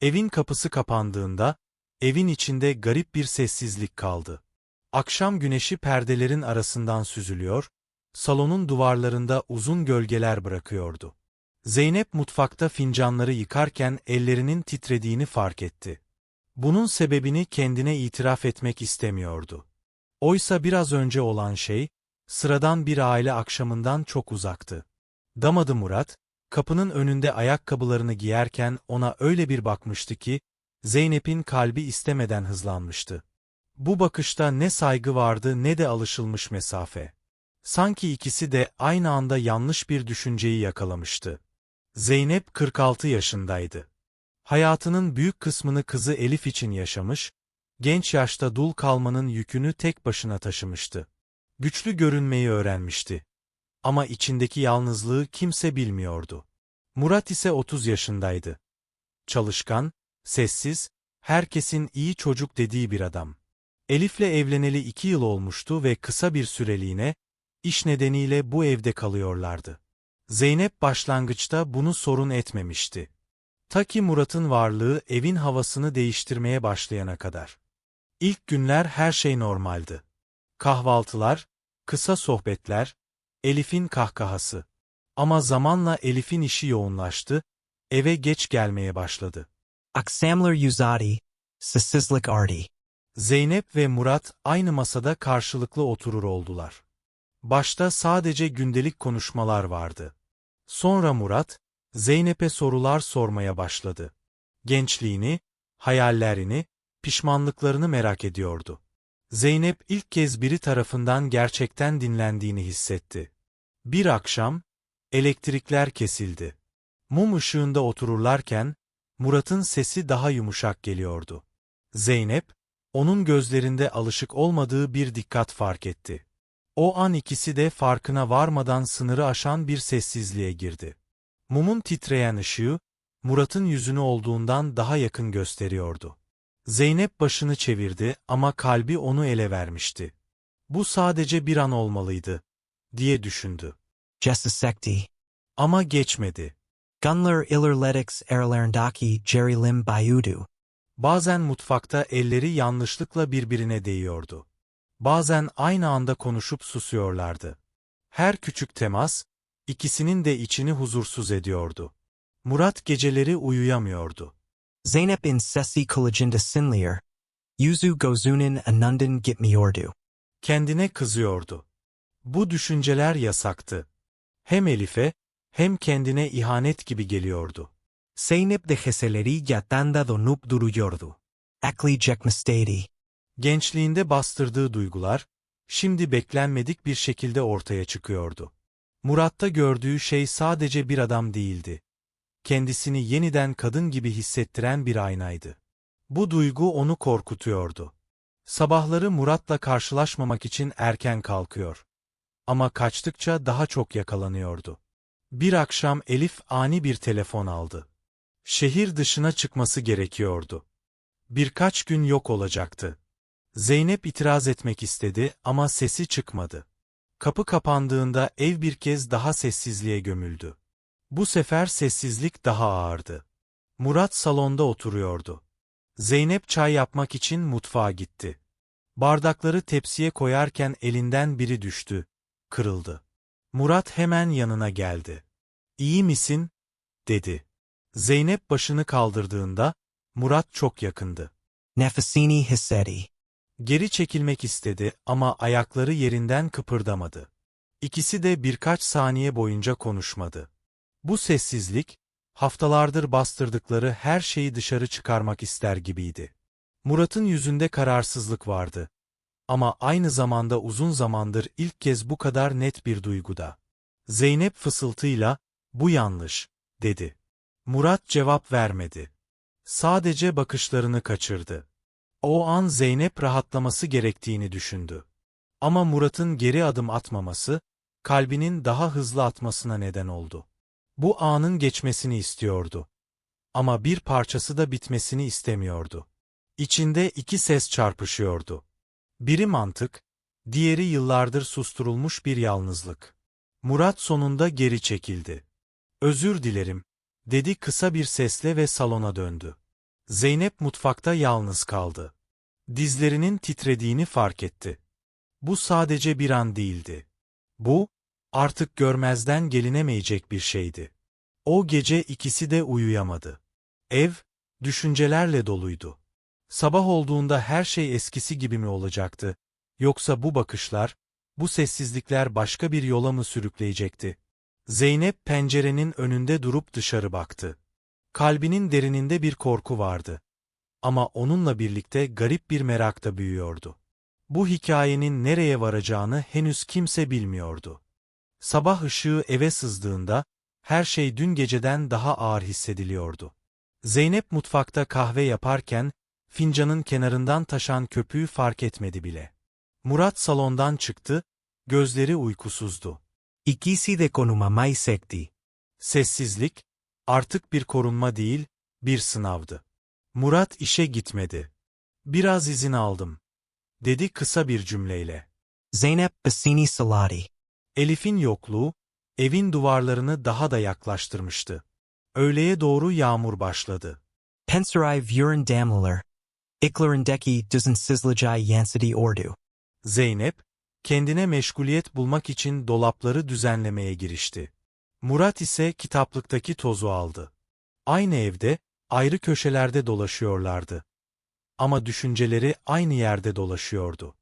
Evin kapısı kapandığında, evin içinde garip bir sessizlik kaldı. Akşam güneşi perdelerin arasından süzülüyor, salonun duvarlarında uzun gölgeler bırakıyordu. Zeynep mutfakta fincanları yıkarken ellerinin titrediğini fark etti. Bunun sebebini kendine itiraf etmek istemiyordu. Oysa biraz önce olan şey, sıradan bir aile akşamından çok uzaktı. Damadı Murat, kapının önünde ayakkabılarını giyerken ona öyle bir bakmıştı ki, Zeynep'in kalbi istemeden hızlanmıştı. Bu bakışta ne saygı vardı ne de alışılmış mesafe. Sanki ikisi de aynı anda yanlış bir düşünceyi yakalamıştı. Zeynep 46 yaşındaydı. Hayatının büyük kısmını kızı Elif için yaşamış, genç yaşta dul kalmanın yükünü tek başına taşımıştı. Güçlü görünmeyi öğrenmişti. Ama içindeki yalnızlığı kimse bilmiyordu. Murat ise 30 yaşındaydı. Çalışkan, sessiz, herkesin iyi çocuk dediği bir adam. Elif'le evleneli iki yıl olmuştu ve kısa bir süreliğine, iş nedeniyle bu evde kalıyorlardı. Zeynep başlangıçta bunu sorun etmemişti. Ta ki Murat'ın varlığı evin havasını değiştirmeye başlayana kadar. İlk günler her şey normaldi. Kahvaltılar, kısa sohbetler, Elif'in kahkahası. Ama zamanla Elif'in işi yoğunlaştı, eve geç gelmeye başladı. Aksamlar Uzadi, Sisizlik Ardi. Zeynep ve Murat aynı masada karşılıklı oturur oldular. Başta sadece gündelik konuşmalar vardı. Sonra Murat, Zeynep'e sorular sormaya başladı. Gençliğini, hayallerini, pişmanlıklarını merak ediyordu. Zeynep ilk kez biri tarafından gerçekten dinlendiğini hissetti. Bir akşam, elektrikler kesildi. Mum ışığında otururlarken, Murat'ın sesi daha yumuşak geliyordu. Zeynep, onun gözlerinde alışık olmadığı bir dikkat fark etti. O an ikisi de farkına varmadan sınırı aşan bir sessizliğe girdi. Mumun titreyen ışığı, Murat'ın yüzünü olduğundan daha yakın gösteriyordu. Zeynep başını çevirdi ama kalbi onu ele vermişti. Bu sadece bir an olmalıydı, diye düşündü. Jessisekti. Ama geçmedi. Gunler Ilerletics Erlerndaki Jerry Lim Bayudu. Bazen mutfakta elleri yanlışlıkla birbirine değiyordu. Bazen aynı anda konuşup susuyorlardı. Her küçük temas, ikisinin de içini huzursuz ediyordu. Murat geceleri uyuyamıyordu. Zeynep in Sesi Kulajinda Sinlier. Yuzu Gozunin Anundan Gitmiyordu. Kendine kızıyordu. Bu düşünceler yasaktı. Hem Elif'e, hem kendine ihanet gibi geliyordu. Zeynep de Heseleri Yatanda Donup Duruyordu. Akli Jekmistedi. Gençliğinde bastırdığı duygular, şimdi beklenmedik bir şekilde ortaya çıkıyordu. Murat'ta gördüğü şey sadece bir adam değildi. Kendisini yeniden kadın gibi hissettiren bir aynaydı. Bu duygu onu korkutuyordu. Sabahları Murat'la karşılaşmamak için erken kalkıyor. Ama kaçtıkça daha çok yakalanıyordu. Bir akşam Elif ani bir telefon aldı. Şehir dışına çıkması gerekiyordu. Birkaç gün yok olacaktı. Zeynep itiraz etmek istedi ama sesi çıkmadı. Kapı kapandığında ev bir kez daha sessizliğe gömüldü. Bu sefer sessizlik daha ağırdı. Murat salonda oturuyordu. Zeynep çay yapmak için mutfağa gitti. Bardakları tepsiye koyarken elinden biri düştü, kırıldı. Murat hemen yanına geldi. İyi misin? dedi. Zeynep başını kaldırdığında, Murat çok yakındı. Nefesini Hissedi. Geri çekilmek istedi ama ayakları yerinden kıpırdamadı. İkisi de birkaç saniye boyunca konuşmadı. Bu sessizlik, haftalardır bastırdıkları her şeyi dışarı çıkarmak ister gibiydi. Murat'ın yüzünde kararsızlık vardı. Ama aynı zamanda uzun zamandır ilk kez bu kadar net bir duyguda. Zeynep fısıltıyla, bu yanlış, dedi. Murat cevap vermedi. Sadece bakışlarını kaçırdı. O an Zeynep rahatlaması gerektiğini düşündü. Ama Murat'ın geri adım atmaması, kalbinin daha hızlı atmasına neden oldu. Bu anın geçmesini istiyordu. Ama bir parçası da bitmesini istemiyordu. İçinde iki ses çarpışıyordu. Biri mantık, diğeri yıllardır susturulmuş bir yalnızlık. Murat sonunda geri çekildi. Özür dilerim, dedi kısa bir sesle ve salona döndü. Zeynep mutfakta yalnız kaldı. Dizlerinin titrediğini fark etti. Bu sadece bir an değildi. Bu, artık görmezden gelinemeyecek bir şeydi. O gece ikisi de uyuyamadı. Ev, düşüncelerle doluydu. Sabah olduğunda her şey eskisi gibi mi olacaktı? Yoksa bu bakışlar, bu sessizlikler başka bir yola mı sürükleyecekti? Zeynep pencerenin önünde durup dışarı baktı. Kalbinin derininde bir korku vardı. Ama onunla birlikte garip bir merak da büyüyordu. Bu hikayenin nereye varacağını henüz kimse bilmiyordu. Sabah ışığı eve sızdığında, her şey dün geceden daha ağır hissediliyordu. Zeynep mutfakta kahve yaparken, fincanın kenarından taşan köpüğü fark etmedi bile. Murat salondan çıktı, gözleri uykusuzdu. İkisi de konuma maisekti. Sessizlik, artık bir korunma değil, bir sınavdı. Murat işe gitmedi. Biraz izin aldım, dedi kısa bir cümleyle. Zeynep Bassini Salati. Elif'in yokluğu, evin duvarlarını daha da yaklaştırmıştı. Öğleye doğru yağmur başladı. Pensarai vuren damlalar. Iklarindeki düzen sizlajai yansidi ordu. Zeynep, kendine meşguliyet bulmak için dolapları düzenlemeye girişti. Murat ise kitaplıktaki tozu aldı. Aynı evde, ayrı köşelerde dolaşıyorlardı. Ama düşünceleri aynı yerde dolaşıyordu.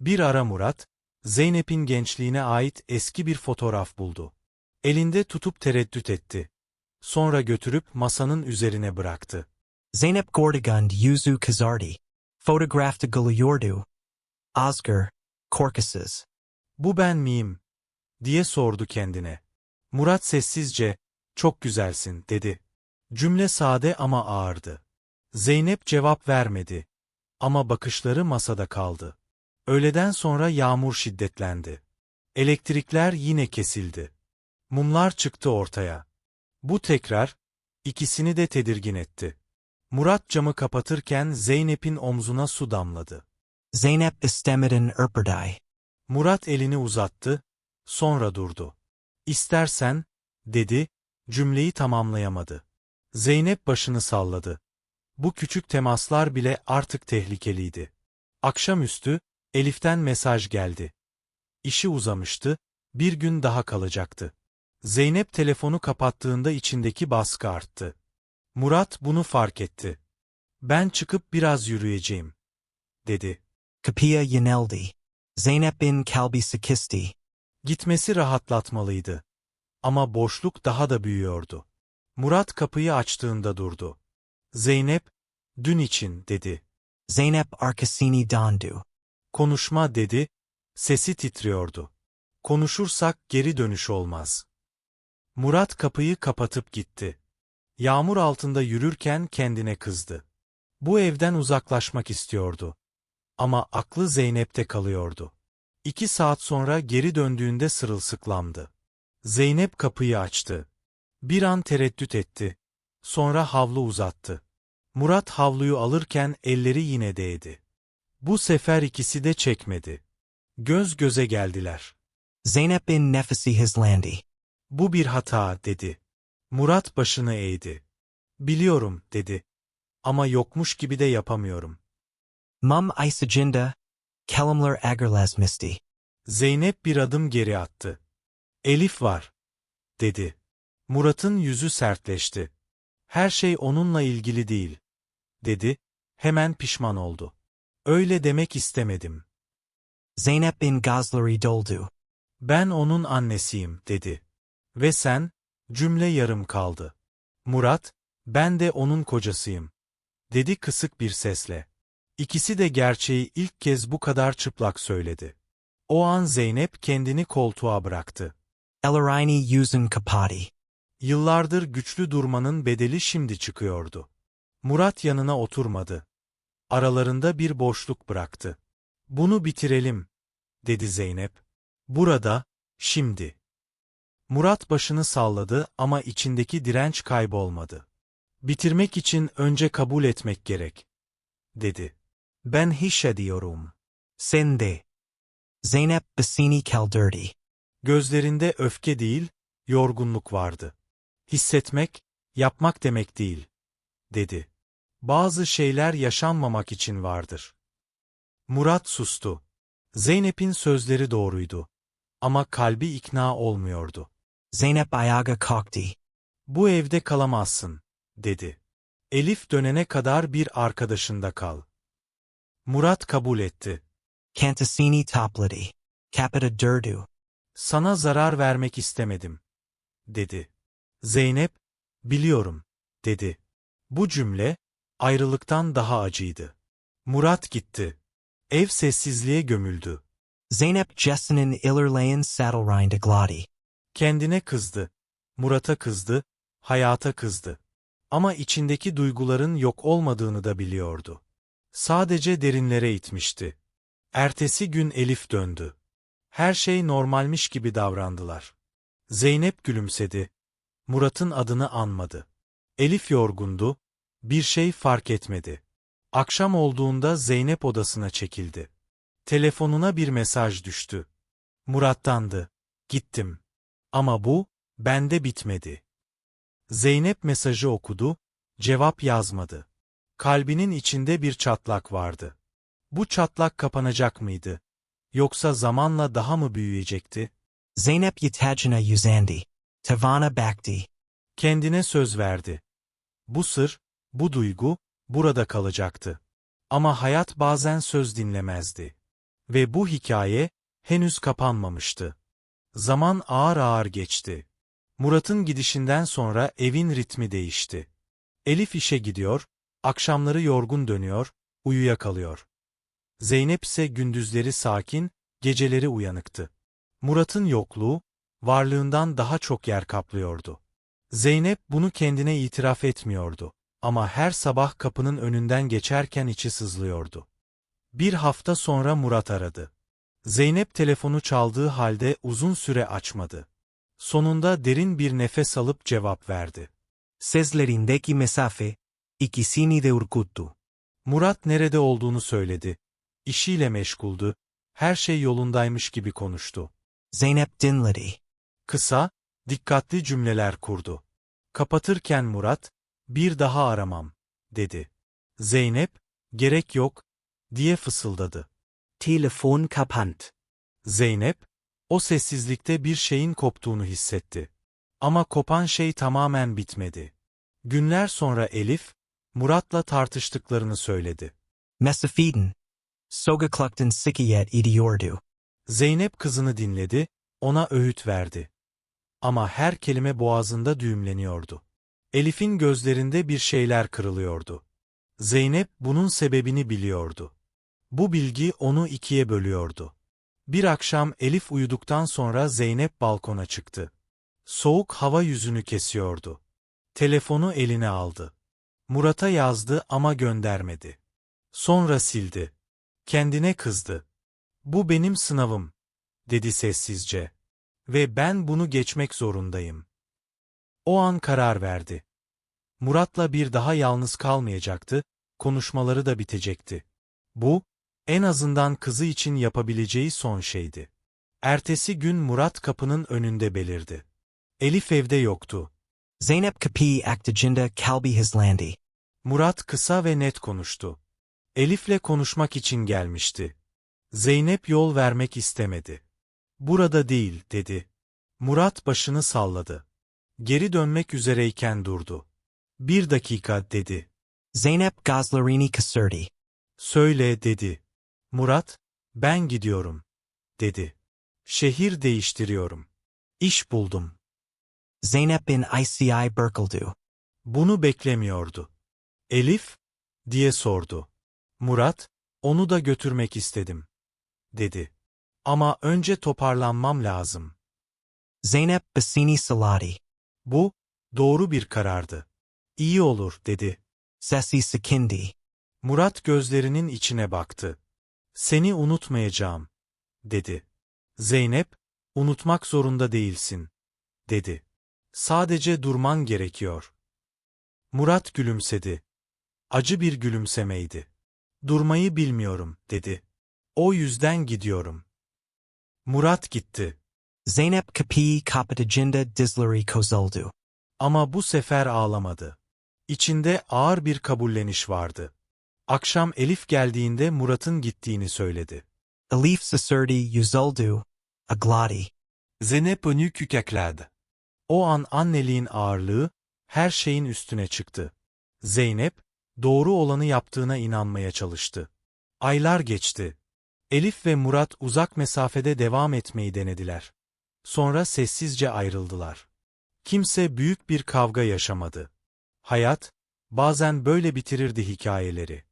Bir ara Murat, Zeynep'in gençliğine ait eski bir fotoğraf buldu. Elinde tutup tereddüt etti. Sonra götürüp masanın üzerine bıraktı. Zeynep Gordigund Yuzu Kazardi. Fotoğrafta Guluyordu. Oscar. Caucasus. Bu ben miyim? diye sordu kendine. Murat sessizce, çok güzelsin, dedi. Cümle sade ama ağırdı. Zeynep cevap vermedi. Ama bakışları masada kaldı. Öğleden sonra yağmur şiddetlendi. Elektrikler yine kesildi. Mumlar çıktı ortaya. Bu tekrar, ikisini de tedirgin etti. Murat camı kapatırken Zeynep'in omzuna su damladı. Zeynep istemedin Erperday. Murat elini uzattı, sonra durdu. İstersen, dedi, cümleyi tamamlayamadı. Zeynep başını salladı. Bu küçük temaslar bile artık tehlikeliydi. Akşamüstü, Elif'ten mesaj geldi. İşi uzamıştı, bir gün daha kalacaktı. Zeynep telefonu kapattığında içindeki baskı arttı. Murat bunu fark etti. Ben çıkıp biraz yürüyeceğim, dedi. Kapia Yaneldi. Zeynep bin Kalbi Sikisti. Gitmesi rahatlatmalıydı. Ama boşluk daha da büyüyordu. Murat kapıyı açtığında durdu. Zeynep, dün için, dedi. Zeynep Arkasini Dondu. Konuşma, dedi. Sesi titriyordu. Konuşursak geri dönüş olmaz. Murat kapıyı kapatıp gitti. Yağmur altında yürürken kendine kızdı. Bu evden uzaklaşmak istiyordu. Ama aklı Zeynep'te kalıyordu. İki saat sonra geri döndüğünde sırılsıklamdı. Zeynep kapıyı açtı. Bir an tereddüt etti. Sonra havlu uzattı. Murat havluyu alırken elleri yine değdi. Bu sefer ikisi de çekmedi. Göz göze geldiler. Zeynep bin Nefesi Hislandi. Bu bir hata, dedi. Murat başını eğdi. Biliyorum, dedi. Ama yokmuş gibi de yapamıyorum. Mum Isaginda. Kelimler Agerlaz Misti. Zeynep bir adım geri attı. Elif var, dedi. Murat'ın yüzü sertleşti. Her şey onunla ilgili değil, dedi. Hemen pişman oldu. Öyle demek istemedim. Zeynep bin Gazleri Doldu. Ben onun annesiyim, dedi. Ve sen, cümle yarım kaldı. Murat, ben de onun kocasıyım, dedi kısık bir sesle. İkisi de gerçeği ilk kez bu kadar çıplak söyledi. O an Zeynep kendini koltuğa bıraktı. Elarini Yuzun Kapati. Yıllardır güçlü durmanın bedeli şimdi çıkıyordu. Murat yanına oturmadı. Aralarında bir boşluk bıraktı. Bunu bitirelim, dedi Zeynep. Burada, şimdi. Murat başını salladı ama içindeki direnç kaybolmadı. Bitirmek için önce kabul etmek gerek, dedi. Ben hissediyorum. Sen de. Zeynep Bassini Kaldirdi. Gözlerinde öfke değil, yorgunluk vardı. Hissetmek, yapmak demek değil, dedi. Bazı şeyler yaşanmamak için vardır. Murat sustu. Zeynep'in sözleri doğruydu. Ama kalbi ikna olmuyordu. Zeynep ayağa kalktı. Bu evde kalamazsın, dedi. Elif dönene kadar bir arkadaşında kal. Murat kabul etti. Cantasini topladı. Capita durdu. Sana zarar vermek istemedim, dedi. Zeynep, biliyorum, dedi. Bu cümle, ayrılıktan daha acıydı. Murat gitti. Ev sessizliğe gömüldü. Zeynep Jessenin ilerleyen saddlerinde gladi. Kendine kızdı. Murat'a kızdı, hayata kızdı. Ama içindeki duyguların yok olmadığını da biliyordu. Sadece derinlere itmişti. Ertesi gün Elif döndü. Her şey normalmiş gibi davrandılar. Zeynep gülümsedi. Murat'ın adını anmadı. Elif yorgundu, bir şey fark etmedi. Akşam olduğunda Zeynep odasına çekildi. Telefonuna bir mesaj düştü. Murat'tandı. Gittim. Ama bu, bende bitmedi. Zeynep mesajı okudu, cevap yazmadı. Kalbinin içinde bir çatlak vardı. Bu çatlak kapanacak mıydı? Yoksa zamanla daha mı büyüyecekti? Zeynep yatacına yüzendi. Tavana baktı. Kendine söz verdi. Bu sır, bu duygu, burada kalacaktı. Ama hayat bazen söz dinlemezdi. Ve bu hikaye, henüz kapanmamıştı. Zaman ağır ağır geçti. Murat'ın gidişinden sonra evin ritmi değişti. Elif işe gidiyor, akşamları yorgun dönüyor, uyuyakalıyor. Zeynep ise gündüzleri sakin, geceleri uyanıktı. Murat'ın yokluğu, varlığından daha çok yer kaplıyordu. Zeynep bunu kendine itiraf etmiyordu. Ama her sabah kapının önünden geçerken içi sızlıyordu. Bir hafta sonra Murat aradı. Zeynep telefonu çaldığı halde uzun süre açmadı. Sonunda derin bir nefes alıp cevap verdi. Seslerindeki mesafe, ikisini de ürküttü. Murat nerede olduğunu söyledi. İşiyle meşguldü. Her şey yolundaymış gibi konuştu. Zeynep dinledi. Kısa, dikkatli cümleler kurdu. Kapatırken Murat, bir daha aramam, dedi. Zeynep, gerek yok, diye fısıldadı. Telefon kapant. Zeynep, o sessizlikte bir şeyin koptuğunu hissetti. Ama kopan şey tamamen bitmedi. Günler sonra Elif, Murat'la tartıştıklarını söyledi. Mesafiden. Soga klukten sikiyet ediyordu. Zeynep kızını dinledi, ona öğüt verdi. Ama her kelime boğazında düğümleniyordu. Elif'in gözlerinde bir şeyler kırılıyordu. Zeynep bunun sebebini biliyordu. Bu bilgi onu ikiye bölüyordu. Bir akşam Elif uyuduktan sonra Zeynep balkona çıktı. Soğuk hava yüzünü kesiyordu. Telefonu eline aldı. Murat'a yazdı ama göndermedi. Sonra sildi. Kendine kızdı. Bu benim sınavım, dedi sessizce. Ve ben bunu geçmek zorundayım. O an karar verdi. Murat'la bir daha yalnız kalmayacaktı, konuşmaları da bitecekti. Bu, en azından kızı için yapabileceği son şeydi. Ertesi gün Murat kapının önünde belirdi. Elif evde yoktu. Zeynep kapı aktajında kalbi hızlandı. Murat kısa ve net konuştu. Elif'le konuşmak için gelmişti. Zeynep yol vermek istemedi. Burada değil, dedi. Murat başını salladı. Geri dönmek üzereyken durdu. Bir dakika, dedi. Zeynep gazlarini kısırdı. Söyle, dedi. Murat, ben gidiyorum, dedi. Şehir değiştiriyorum. İş buldum. Zeynep in ICI Berkeldu. Bunu beklemiyordu. Elif, diye sordu. Murat, onu da götürmek istedim, dedi. Ama önce toparlanmam lazım. Zeynep Basini Salati. Bu, doğru bir karardı. İyi olur, dedi. Sesi Sakindi. Murat gözlerinin içine baktı. Seni unutmayacağım, dedi. Zeynep, unutmak zorunda değilsin, dedi. Sadece durman gerekiyor. Murat gülümsedi. Acı bir gülümsemeydi. Durmayı bilmiyorum, dedi. O yüzden gidiyorum. Murat gitti. Zeynep kapı kapatıcında dizleri kozuldu. Ama bu sefer ağlamadı. İçinde ağır bir kabulleniş vardı. Akşam Elif geldiğinde Murat'ın gittiğini söyledi. Elif Sasurdi Yuzuldu, Agladi. Zeynep önü kükekledi. O an anneliğin ağırlığı her şeyin üstüne çıktı. Zeynep, doğru olanı yaptığına inanmaya çalıştı. Aylar geçti. Elif ve Murat uzak mesafede devam etmeyi denediler. Sonra sessizce ayrıldılar. Kimse büyük bir kavga yaşamadı. Hayat, bazen böyle bitirirdi hikayeleri.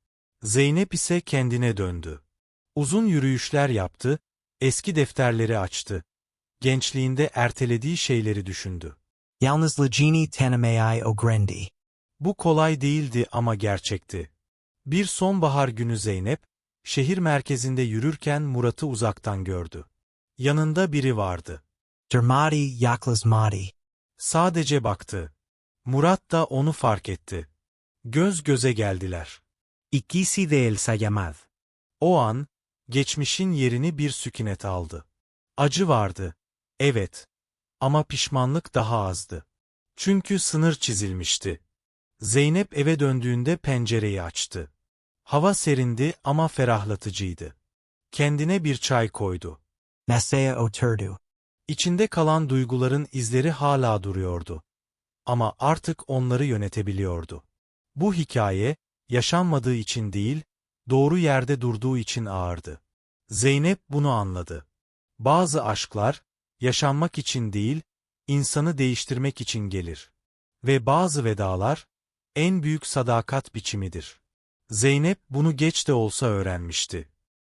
Zeynep ise kendine döndü. Uzun yürüyüşler yaptı, eski defterleri açtı. Gençliğinde ertelediği şeyleri düşündü. Yalnızlıcini Tanamai Ogrendi. Bu kolay değildi ama gerçekti. Bir sonbahar günü Zeynep, şehir merkezinde yürürken Murat'ı uzaktan gördü. Yanında biri vardı. Dermadi Yaklazmadi. Sadece baktı. Murat da onu fark etti. Göz göze geldiler. Ikisi de el Sayamad. O an, geçmişin yerini bir sükunet aldı. Acı vardı. Evet. Ama pişmanlık daha azdı. Çünkü sınır çizilmişti. Zeynep eve döndüğünde pencereyi açtı. Hava serindi ama ferahlatıcıydı. Kendine bir çay koydu. Masaya Oturdu. İçinde kalan duyguların izleri hala duruyordu. Ama artık onları yönetebiliyordu. Bu hikaye, yaşanmadığı için değil, doğru yerde durduğu için ağırdı. Zeynep bunu anladı. Bazı aşklar, yaşanmak için değil, insanı değiştirmek için gelir. Ve bazı vedalar, en büyük sadakat biçimidir. Zeynep bunu geç de olsa öğrenmişti.